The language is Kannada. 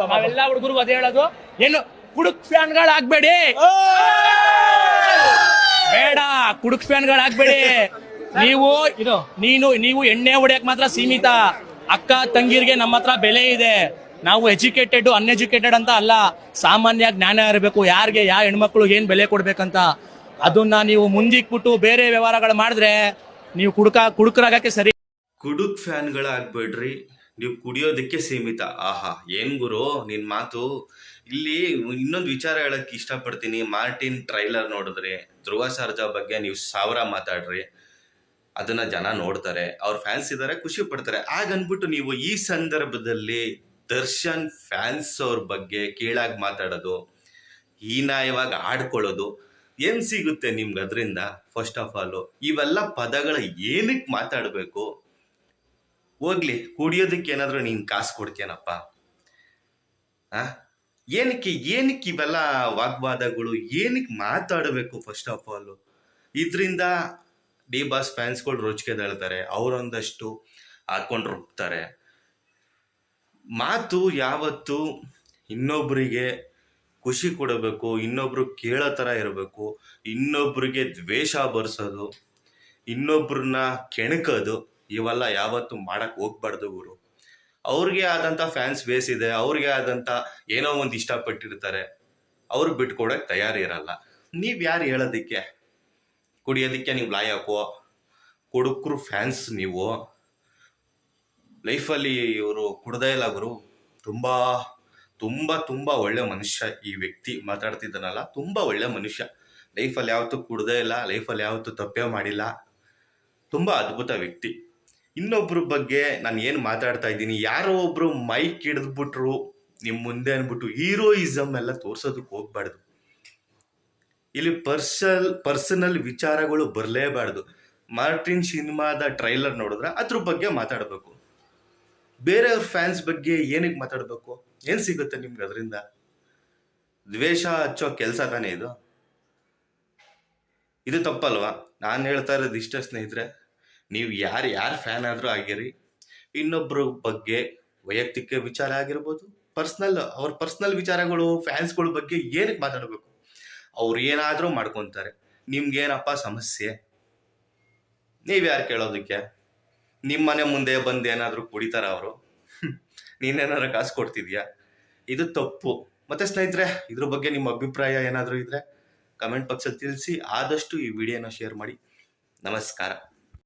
ನಾವೆಲ್ಲ ಹುಡುಗರು ಅದೇ ಹೇಳೋದು. ಏನು ಕುಡುಕ್ ಫ್ಯಾನ್ಗಳಾಗ್ಬೇಡಿ. ಬೇಡ ಕುಡುಕ್ ಫ್ಯಾನ್ಗಳಾಗ್ಬೇಡಿ. ನೀವು ಇದು. ನೀನು ನೀವು ಎಣ್ಣೆ ಹೊಡೆಯಕ್ ಮಾತ್ರ ಸೀಮಿತ. ಅಕ್ಕ ತಂಗಿರ್ಗೆ ನಮ್ಮ ಹತ್ರ ಬೆಲೆ ಇದೆ. ನಾವು ಎಜುಕೇಟೆಡ್ ಅನ್ಎಜುಕೇಟೆಡ್ ಅಂತ ಅಲ್ಲ. ಸಾಮಾನ್ಯ ಜ್ಞಾನ ಇರಬೇಕು. ಯಾರಿಗೆ ಯಾವ ಹೆಣ್ಮಕ್ಳು ಏನ್ ಬೆಲೆ ಕೊಡ್ಬೇಕಂತ. ಅದನ್ನ ನೀವು ಮುಂದಿಕ್ಬಿಟ್ಟು ಬೇರೆ ವ್ಯವಹಾರಗಳು ಮಾಡಿದ್ರೆ ನೀವು ಕುಡುಕ ಕುಡುಕರಾಗಕ್ಕೆ ಸರಿ. ಕುಡುಕ್ ಫ್ಯಾನ್ಗಳಾಗ್ಬೇಡ್ರಿ. ನೀವು ಕುಡಿಯೋದಕ್ಕೆ ಸೀಮಿತ. ಆಹಾ, ಏನ್ ಗುರು, ನಿನ್ ಮಾತು. ಇಲ್ಲಿ ಇನ್ನೊಂದು ವಿಚಾರ ಹೇಳಕ್ ಇಷ್ಟಪಡ್ತೀನಿ. ಮಾರ್ಟಿನ್ ಟ್ರೈಲರ್ ನೋಡಿದ್ರಿ, ಧ್ರುವ ಸರ್ಜಾ ಬಗ್ಗೆ ನೀವು ಸಾವಿರ ಮಾತಾಡ್ರಿ. ಅದನ್ನ ಜನ ನೋಡ್ತಾರೆ. ಅವ್ರ ಫ್ಯಾನ್ಸ್ ಇದಾರೆ, ಖುಷಿ ಪಡ್ತಾರೆ. ಹಾಗನ್ಬಿಟ್ಟು ನೀವು ಈ ಸಂದರ್ಭದಲ್ಲಿ ದರ್ಶನ್ ಫ್ಯಾನ್ಸ್ ಅವ್ರ ಬಗ್ಗೆ ಕೀಳಾಗಿ ಮಾತಾಡೋದು ಹೀನಾಯವಾಗಿ ಆಡ್ಕೊಳ್ಳೋದು, ಏನ್ ಸಿಗುತ್ತೆ ನಿಮ್ಗೆ ಅದರಿಂದ? ಫಸ್ಟ್ ಆಫ್ ಆಲ್ ಇವೆಲ್ಲ ಪದಗಳ ಏನಕ್ಕೆ ಮಾತಾಡಬೇಕು? ಹೋಗ್ಲಿ, ಕುಡಿಯೋದಕ್ಕೆ ಏನಾದರೂ ನೀನ್ ಕಾಸು ಕೊಡ್ತೀಯನಪ್ಪ. ಆ? ಏನಕ್ಕೆ ಏನಕ್ಕೆ ಇವೆಲ್ಲ ವಾಗ್ವಾದಗಳು? ಏನಕ್ಕೆ ಮಾತಾಡಬೇಕು ಫಸ್ಟ್ ಆಫ್ ಆಲ್ ಇದರಿಂದ ಡಿ ಬಾಸ್ ಫ್ಯಾನ್ಸ್ಗಳು ರೋಚಿಕೆದಳ್ತಾರೆ ಅವರೊಂದಷ್ಟು ಹಾಕೊಂಡು ರುಬ್ತಾರೆ. ಮಾತು ಯಾವತ್ತು ಇನ್ನೊಬ್ಬರಿಗೆ ಖುಷಿ ಕೊಡಬೇಕು, ಇನ್ನೊಬ್ರು ಕೇಳೋ ಥರ ಇರಬೇಕು, ಇನ್ನೊಬ್ರಿಗೆ ದ್ವೇಷ ಬರ್ಸೋದು, ಇನ್ನೊಬ್ರನ್ನ ಕೆಣಕೋದು. ಇವೆಲ್ಲ ಯಾವತ್ತು ಮಾಡಕ್ಕೆ ಹೋಗ್ಬಾರ್ದು ಗುರು. ಅವ್ರಿಗೆ ಆದಂತ ಫ್ಯಾನ್ಸ್ ಬೇಸ್ ಇದೆ, ಅವ್ರಿಗೆ ಆದಂತ ಏನೋ ಒಂದು ಇಷ್ಟಪಟ್ಟಿರ್ತಾರೆ. ಅವ್ರು ಬಿಟ್ಕೊಡಕ್ ತಯಾರಿರಲ್ಲ ನೀವು ಯಾರು ಹೇಳೋದಿಕ್ಕೆ? ಕುಡಿಯೋದಕ್ಕೆ ನೀವು ಲಾಯಕೋ ಕುಡುಕರು ಫ್ಯಾನ್ಸ್ ನೀವು. ಲೈಫಲ್ಲಿ ಇವರು ಕುಡ್ದೇ ಇಲ್ಲ ಗುರು. ತುಂಬಾ ತುಂಬಾ ತುಂಬಾ ಒಳ್ಳೆ ಮನುಷ್ಯ ಈ ವ್ಯಕ್ತಿ ಮಾತಾಡ್ತಿದ್ದಾನಲ್ಲ, ತುಂಬಾ ಒಳ್ಳೆ ಮನುಷ್ಯ. ಲೈಫಲ್ಲಿ ಯಾವತ್ತೂ ಕುಡ್ದೇ ಇಲ್ಲ ಲೈಫಲ್ಲಿ ಯಾವತ್ತೂ ತಪ್ಪೇ ಮಾಡಿಲ್ಲ. ತುಂಬಾ ಅದ್ಭುತ ವ್ಯಕ್ತಿ. ಇನ್ನೊಬ್ರ ಬಗ್ಗೆ ನಾನು ಏನು ಮಾತಾಡ್ತಾ ಇದ್ದೀನಿ, ಯಾರೋ ಒಬ್ಬರು ಮೈಕ್ ಹಿಡಿದ್ಬಿಟ್ರು ನಿಮ್ಮ ಮುಂದೆ ಅಂದ್ಬಿಟ್ಟು ಹೀರೋಯಿಸಮ್ ಎಲ್ಲ ತೋರ್ಸೋದಕ್ಕೆ ಹೋಗ್ಬಾರ್ದು. ಇಲ್ಲಿ ಪರ್ಸಲ್ ಪರ್ಸನಲ್ ವಿಚಾರಗಳು ಬರಲೇಬಾರ್ದು. ಮಾರ್ಟಿನ್ ಸಿನಿಮಾದ ಟ್ರೈಲರ್ ನೋಡಿದ್ರೆ ಅದ್ರ ಬಗ್ಗೆ ಮಾತಾಡಬೇಕು. ಬೇರೆಯವ್ರ ಫ್ಯಾನ್ಸ್ ಬಗ್ಗೆ ಏನಕ್ಕೆ ಮಾತಾಡಬೇಕು? ಏನು ಸಿಗುತ್ತೆ ನಿಮ್ಗೆ ಅದರಿಂದ? ದ್ವೇಷ ಹಚ್ಚೋ ಕೆಲಸ ತಾನೇ ಇದು? ಇದು ತಪ್ಪಲ್ವಾ? ನಾನು ಹೇಳ್ತಾ ಇರೋದು ಇಷ್ಟ ಸ್ನೇಹಿತರೆ. ನೀವು ಯಾರು ಯಾರು ಫ್ಯಾನ್ ಆದರೂ ಆಗಿರಿ ಇನ್ನೊಬ್ಬರ ಬಗ್ಗೆ ವೈಯಕ್ತಿಕ ವಿಚಾರ ಆಗಿರ್ಬೋದು ಪರ್ಸ್ನಲ್ ಅವ್ರ ಪರ್ಸ್ನಲ್ ವಿಚಾರಗಳು ಫ್ಯಾನ್ಸ್ಗಳ ಬಗ್ಗೆ ಏನಕ್ಕೆ ಮಾತಾಡಬೇಕು? ಅವ್ರು ಏನಾದರೂ ಮಾಡ್ಕೊತಾರೆ. ನಿಮ್ಗೇನಪ್ಪ ಸಮಸ್ಯೆ? ನೀವು ಯಾರು ಕೇಳೋದಕ್ಕೆ? ನಿಮ್ಮ ಮನೆ ಮುಂದೆ ಬಂದು ಏನಾದರೂ ಕುಡಿತಾರ ಅವರು? ನೀನೇನಾದ್ರು ಕಾಸು ಕೊಡ್ತಿದ್ಯಾ? ಇದು ತಪ್ಪು. ಮತ್ತೆ ಸ್ನೇಹಿತರೆ, ಇದ್ರ ಬಗ್ಗೆ ನಿಮ್ಮ ಅಭಿಪ್ರಾಯ ಏನಾದರೂ ಇದ್ರೆ ಕಮೆಂಟ್ ಬಾಕ್ಸಲ್ಲಿ ತಿಳಿಸಿ, ಆದಷ್ಟು ಈ ವಿಡಿಯೋನ ಶೇರ್ ಮಾಡಿ. ನಮಸ್ಕಾರ.